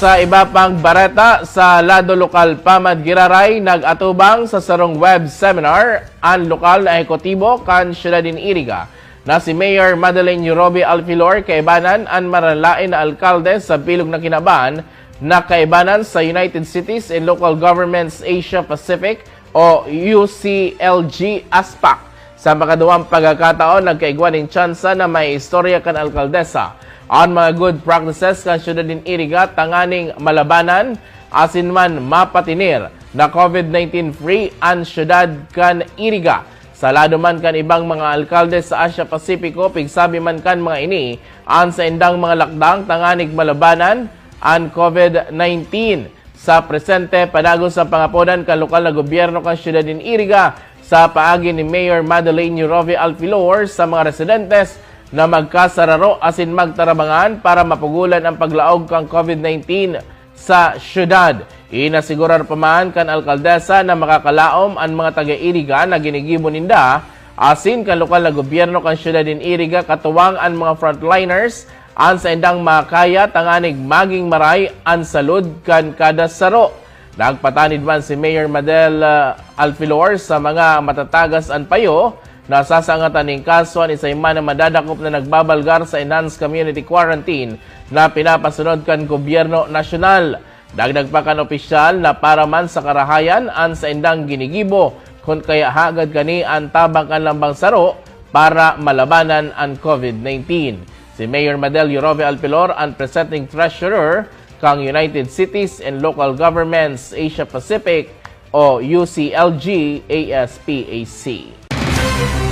Sa iba pang bareta sa Lado Lokal Pamad Giraray nag-atubang sa sarong web seminar. Ang lokal na ekotibo kan siyudad din Iriga. Na si Mayor Madeleine Yurobi Alfilor kaibanan ang maralain na alkalde sa bilog na kinaban na kaibanan sa United Cities and Local Governments Asia Pacific o UCLG ASPAC. Sa makaduwang pagkakataon, nagkaigwan ng tsansa na may istorya kan alkaldesa on mga good practices kan syudad din Iriga tanganing malabanan asin man mapatinir na COVID-19 free ang syudad kan Iriga. Sa lado man kan ibang mga alkalde sa Asia Pasipiko, pigsabi man kan mga ini, an sa indang mga lakdang tanganig malabanan ang COVID-19. Sa presente, padago sa pangapodan kan lokal na gobyerno kan syudad din Iriga sa paagi ni Mayor Madeleine Yurovi Alfilor sa mga residentes na magkasararo asin magtarabangan para mapugulan ang paglaog kang COVID-19 sa syudad. Inasigurar pa man kan alkaldesa na makakalaom ang mga taga-Iriga na ginigibo ninda asin kan lokal na gobyerno kan syudad din Iriga katuwang ang mga frontliners an sa indang makaya tanganig maging maray ang salud kan kada saro. Nagpatanid man si Mayor Madel uh, Alfilor sa mga matatagas an payo na sasangatan ng kaso ni Sayman na madadakop na nagbabalgar sa enhanced community quarantine na pinapasunod kan gobyerno nasyonal. Dagdag pa kan opisyal na para man sa karahayan an sa indang ginigibo kung kaya hagad kani ang tabang kan lambang saro para malabanan ang COVID-19. Si Mayor Madel Yorove Alpilor ang presenting treasurer kang United Cities and Local Governments Asia Pacific o UCLG ASPAC. Thank you.